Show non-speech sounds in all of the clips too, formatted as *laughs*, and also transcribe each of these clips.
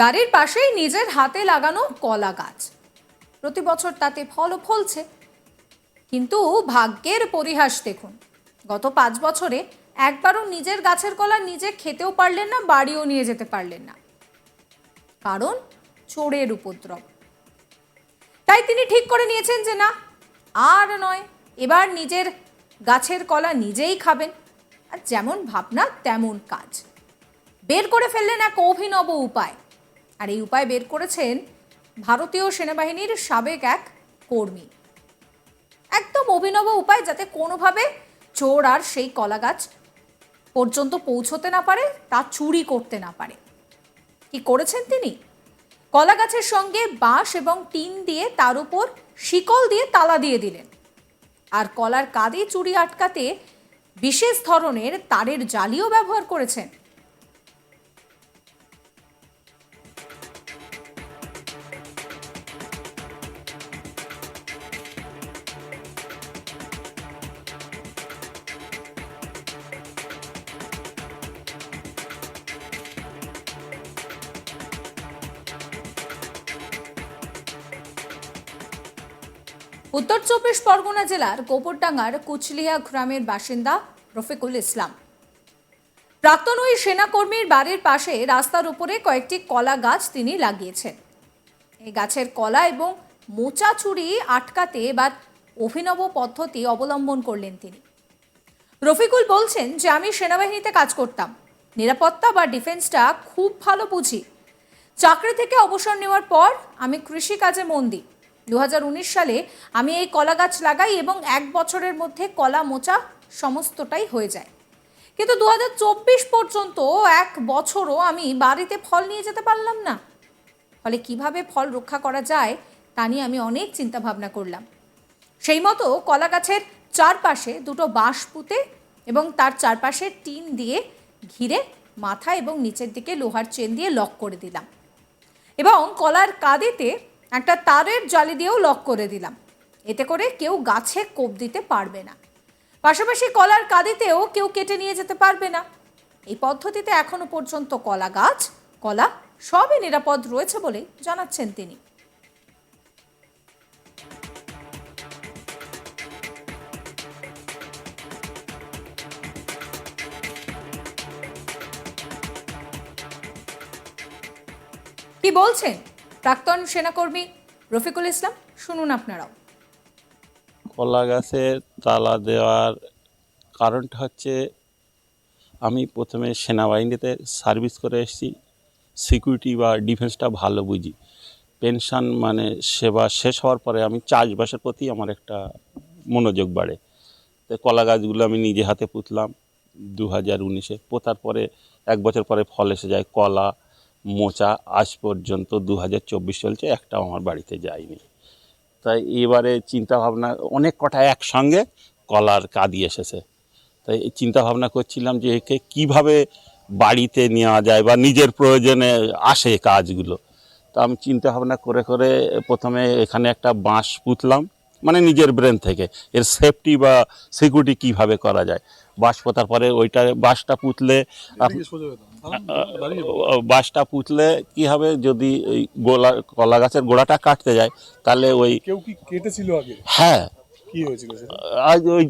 বাড়ির পাশেই নিজের হাতে লাগানো কলা গাছ। প্রতি বছর তাতে ফলও ফলছে। কিন্তু ভাগ্যের পরিহাস দেখুন, গত পাঁচ বছরে একবারও নিজের গাছের কলা নিজে খেতেও পারলেন না, বাড়িও নিয়ে যেতে পারলেন না। কারণ চোরের উপদ্রব। তাই তিনি ঠিক করে নিয়েছেন যে না, আর নয়, এবার নিজের গাছের কলা নিজেই খাবেন। আর যেমন ভাবনা, তেমন কাজ। বের করে ফেললেন এক অভিনব উপায়। আর এই উপায় বের করেছেন ভারতীয় সেনাবাহিনীর সাবেক এক কর্মী। একদম অভিনব উপায় যাতে কোনোভাবে চোর আর সেই কলা গাছ পর্যন্ত পৌঁছতে না পারে, তা চুরি করতে না পারে। কি করেছেন তিনি? কলা গাছের সঙ্গে বাঁশ এবং টিন দিয়ে তার উপর শিকল দিয়ে তালা দিয়ে দিলেন। আর কলার কাঁধে চুরি আটকাতে বিশেষ ধরনের তারের জালিও ব্যবহার করেছেন। উত্তর চব্বিশ পরগনা জেলার গোপরডাঙ্গার কুচলিয়া গ্রামের বাসিন্দা রফিকুল ইসলাম। প্রাক্তন ওই সেনাকর্মীর বাড়ির পাশে রাস্তার উপরে কয়েকটি কলা গাছ তিনি লাগিয়েছেন। এই গাছের কলা এবং মোচা চুরি আটকাতে এবার অভিনব পদ্ধতি অবলম্বন করলেন তিনি। রফিকুল বলছেন যে, আমি সেনাবাহিনীতে কাজ করতাম। নিরাপত্তা বা ডিফেন্সটা খুব ভালো বুঝি। চাকরি থেকে অবসর নেওয়ার পর আমি কৃষি কাজে মন দিই। দু হাজার উনিশ সালে আমি এই কলা গাছ লাগাই এবং এক বছরের মধ্যে কলা মোচা সমস্তটাই হয়ে যায়। কিন্তু দু হাজার চব্বিশ পর্যন্ত এক বছরও আমি বাড়িতে ফল নিয়ে যেতে পারলাম না। ফলে কীভাবে ফল রক্ষা করা যায় তা নিয়ে আমি অনেক চিন্তা ভাবনা করলাম। সেই মতো কলা গাছের চারপাশে দুটো বাঁশ পুঁতে এবং তার চারপাশে টিন দিয়ে ঘিরে মাথা এবং নিচের দিকে লোহার চেন দিয়ে লক করে দিলাম। এবং কলার কাঁদিতে একটা তারের জালি দিয়েও লক করে দিলাম। এতে করে কেউ গাছে কোপ দিতে পারবে না। পাশাপাশি কলার কাঁদিতেও কেউ কেটে নিয়ে যেতে পারবে না। এই পদ্ধতিতে এখনও পর্যন্ত কলা গাছ, কলা সবই নিরাপদ রয়েছে বলে জানাচ্ছেন তিনি। কি বলছেন? প্রাক্তন সেনাকর্মী রফিকুল ইসলাম, শুনুন আপনারাও। কলা গাছের তালা দেওয়ার কারণটা হচ্ছে আমি প্রথমে সেনাবাহিনীতে সার্ভিস করে এসেছি, সিকিউরিটি বা ডিফেন্সটা ভালো বুঝি। পেনশন মানে সেবা শেষ হওয়ার পরে আমি চাষবাসের প্রতি আমার একটা মনোযোগ বাড়ে। তো কলা গাছগুলো আমি নিজে হাতে পুঁতলাম দু হাজার উনিশে। পোতার পরে এক বছর পরে ফল এসে যায়, কলা মোচা আজ পর্যন্ত দু হাজার চব্বিশ চলছে, একটাও আমার বাড়িতে যায়নি। তাই এবারে চিন্তা ভাবনা অনেক কটা একসঙ্গে কলার কাঁদি এসেছে। তাই এই চিন্তা করছিলাম যে একে কীভাবে বাড়িতে নেওয়া যায় বা নিজের প্রয়োজনে আসে কাজগুলো। তা আমি চিন্তা ভাবনা করে করে প্রথমে এখানে একটা বাঁশ পুতলাম মানে নিজের ব্রেন থেকে, এর সেফটি বা সিকিউরিটি কীভাবে করা যায়। বাঁশ পোতার পরে ওইটা, বাঁশটা পুতলে বাঁশটা পুঁতলে কি হবে? যদি ওই গোলা কলা গাছের গোড়াটা কাটতে যায় তাহলে ওই কেউ কি কেটেছিল আগে? হ্যাঁ। আজ ওই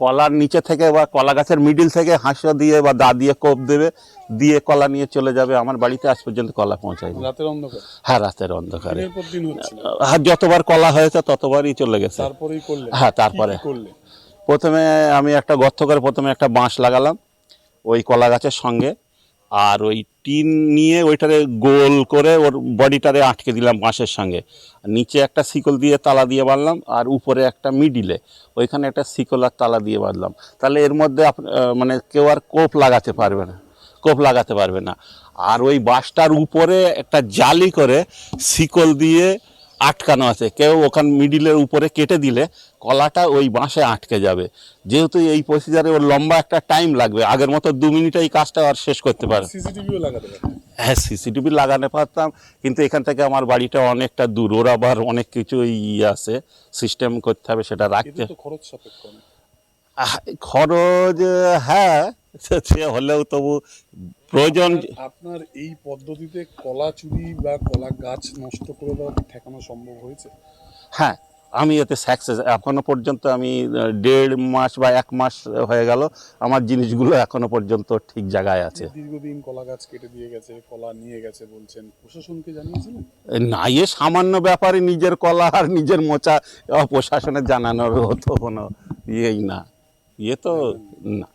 কলার নিচে থেকে বা কলা গাছের মিডিল থেকে হাঁসা দিয়ে বা দা দিয়ে কোপ দেবে দিয়ে কলা নিয়ে চলে যাবে। আমার বাড়িতে আজ পর্যন্ত কলা পৌঁছায়নি। রাতের অন্ধকার? হ্যাঁ রাতের অন্ধকারে। হচ্ছিল হ্যাঁ যতবার কলা হয়েছে ততবারই চলে গেছে। হ্যাঁ, তারপরে। প্রথমে আমি একটা গর্ত করে প্রথমে একটা বাঁশ লাগালাম। ওই কলা গাছের সঙ্গে আর ওই টিন নিয়ে ওইটারে গোল করে ওর বডিটারে আটকে দিলাম বাঁশের সঙ্গে। নিচে একটা শিকল দিয়ে তালা দিয়ে বাঁধলাম আর উপরে একটা মিডিলে। ওইখানে একটা শিকল আর তালা দিয়ে বাঁধলাম। তাহলে এর মধ্যে মানে কেউ আর কোপ লাগাতে পারবে না, কোপ লাগাতে পারবে না। আর ওই বাঁশটার উপরে একটা জালি করে শিকল দিয়ে আটকানো আছে। কেউ ওখান মিডিলের উপরে কেটে দিলে কলাটা ওই বাঁশে আটকে যাবে। যেহেতু এই প্রসিজারে ওর লম্বা একটা টাইম লাগবে আগের মতো দু মিনিটে এই কাজটা আর শেষ করতে পারে। হ্যাঁ সিসিটিভি লাগানো পারতাম কিন্তু এখান থেকে আমার বাড়িটা অনেকটা দূর। ওর আবার অনেক কিছু ইয়ে আছে সিস্টেম করতে হবে সেটা রাখতে। খরচ খরচ হ্যাঁ *laughs* সে- হলেও তবু প্রয়োজন আপনার এই পদ্ধতিতে কলা চুরি বা কলা গাছ নষ্ট করে দেওয়া ঠেকানো সম্ভব হয়েছে? হ্যাঁ আমি এতে সাকসেস এখনও পর্যন্ত আমি দেড় মাস বা এক মাস হয়ে গেল আমার জিনিসগুলো এখনও পর্যন্ত ঠিক জায়গায় আছে। দীর্ঘদিন কলা গাছ কেটে দিয়ে গেছে কলা নিয়ে গেছে বলছেন প্রশাসনকে জানিয়েছিলেন? না এ সামান্য ব্যাপারে নিজের কলা আর নিজের মোচা আহ, প্রশাসনের জানানোর হতো কোনো ইয়েই না। ইয়ে তো না।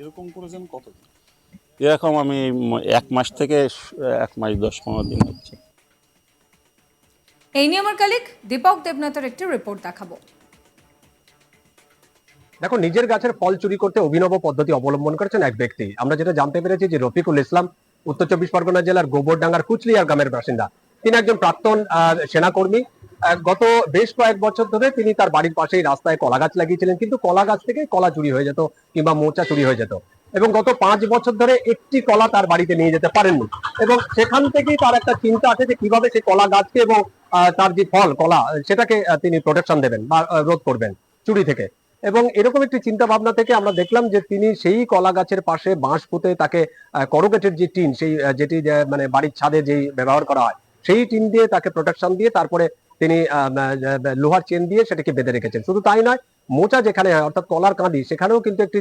এরকম করেছেন কত এরকম আমি এক মাস থেকে এক মাস দশ পনেরো দিন হচ্ছে। এই নিয়ে আমার কালিক দীপক দেবনাথের একটি রিপোর্ট দেখাবো। দেখো নিজের গাছের ফল চুরি করতে অভিনব পদ্ধতি অবলম্বন করেছেন এক ব্যক্তি। আমরা যেটা জানতে পেরেছি যে রফিকুল ইসলাম উত্তর চব্বিশ পরগনা জেলার গোবরডাঙ্গার কুচলিয়ার গ্রামের বাসিন্দা। তিনি একজন প্রাক্তন আহ, সেনাকর্মী। গত বেশ কয়েক বছর ধরে তিনি তার বাড়ির পাশেই রাস্তায় কলা গাছ লাগিয়েছিলেন, কিন্তু কলা গাছ থেকে কলা চুরি হয়ে যেত কিংবা মোচা চুরি হয়ে যেত। এবং গত পাঁচ বছর ধরে একটি কলা তার বাড়িতে নিয়ে যেতে পারেননি। এবং সেখান থেকেই তার একটা চিন্তা আছে যে কীভাবে সেই কলা গাছকে এবং তার যে ফল, কলা, সেটাকে তিনি প্রোটেকশন দেবেন বা রোধ করবেন চুরি থেকে। এবং এরকম একটি চিন্তা ভাবনা থেকে আমরা দেখলাম যে তিনি সেই কলা গাছের পাশে বাঁশ পুঁতে তাকে করোগেটের যে টিন, সেই যেটি মানে বাড়ির ছাদে যেই ব্যবহার করা হয়, সেই টিন দিয়ে তাকে প্রোটেকশন দিয়ে তারপরে তিনি লোহার চেন দিয়ে সেটাকে বেঁধে রেখেছেন। শুধু তাই নয়, মোচা যেখানে হয়, অর্থাৎ কলার কাঁদি, সেখানেও কিন্তু একটি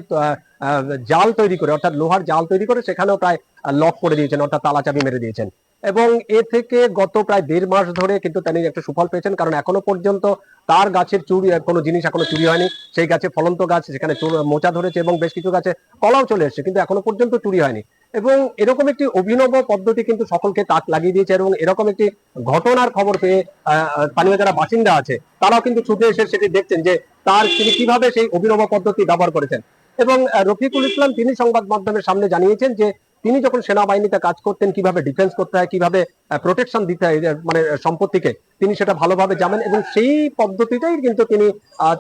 জাল তৈরি করে, অর্থাৎ লোহার জাল তৈরি করে সেখানেও প্রায় লক করে দিয়েছেন, অর্থাৎ তালাচাবি মেরে দিয়েছেন। এবং এ থেকে গত প্রায় দেড় মাস ধরে কিন্তু তিনি একটা সুফল পেয়েছেন, কারণ এখনও পর্যন্ত তার গাছের চুরি কোনো জিনিস এখনও চুরি হয়নি। সেই গাছে ফলন্ত গাছ, সেখানে মোচা ধরেছে এবং বেশ কিছু গাছে কলাও চলে এসেছে, কিন্তু এখনও পর্যন্ত চুরি হয়নি। এবং এরকম একটি অভিনব পদ্ধতি কিন্তু সকলকে তাক লাগিয়ে দিয়েছে এবং এরকম একটি ঘটনার খবর পেয়ে স্থানীয় যারা বাসিন্দা আছে, তারাও কিন্তু ছুটে এসে সেটি দেখছেন যে তার তিনি কীভাবে সেই অভিনব পদ্ধতি ব্যবহার করেছেন। এবং রফিকুল ইসলাম তিনি সংবাদ মাধ্যমের সামনে জানিয়েছেন যে তিনি যখন সেনাবাহিনীতে কাজ করতেন কীভাবে ডিফেন্স করতে হয় কীভাবে প্রোটেকশন দিতে হয় মানে সম্পত্তিকে তিনি সেটা ভালোভাবে জানেন এবং সেই পদ্ধতিটাই কিন্তু তিনি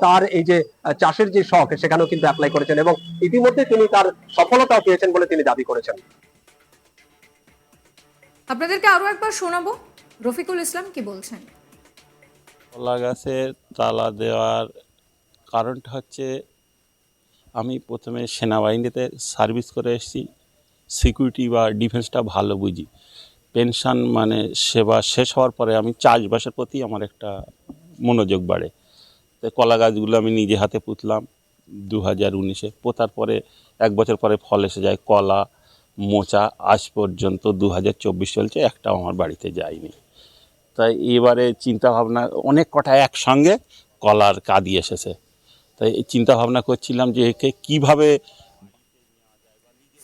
তার এই যে চাষের যে শখ সেখানেও কিন্তু অ্যাপ্লাই করেছেন এবং ইতিমধ্যে তিনি তার সফলতাও পেয়েছেন বলে তিনি দাবি করেছেন। আপনাদেরকে আরও একবার শোনাবো। রফিকুল ইসলাম কি বলছেন? কলা গাছের তালা দেওয়ার কারণটা হচ্ছে আমি প্রথমে সেনাবাহিনীতে সার্ভিস করে এসেছি। সিকিউরিটি বা ডিফেন্সটা ভালো বুঝি। পেনশন মানে সেবা শেষ হওয়ার পরে আমি চাষবাসের প্রতি আমার একটা মনোযোগ বাড়ে। তো কলা গাছগুলো আমি নিজে হাতে পুঁতলাম দু হাজার উনিশে। পোতার পরে এক বছর পরে ফল এসে যায়, কলা, মোচা, আজ পর্যন্ত দু হাজার চব্বিশ চলছে, একটাও আমার বাড়িতে যায়নি। তাই এবারে চিন্তা ভাবনা অনেক কটা একসঙ্গে কলার কাঁদি এসেছে। তাই এই চিন্তা ভাবনা করছিলাম যে একে কীভাবে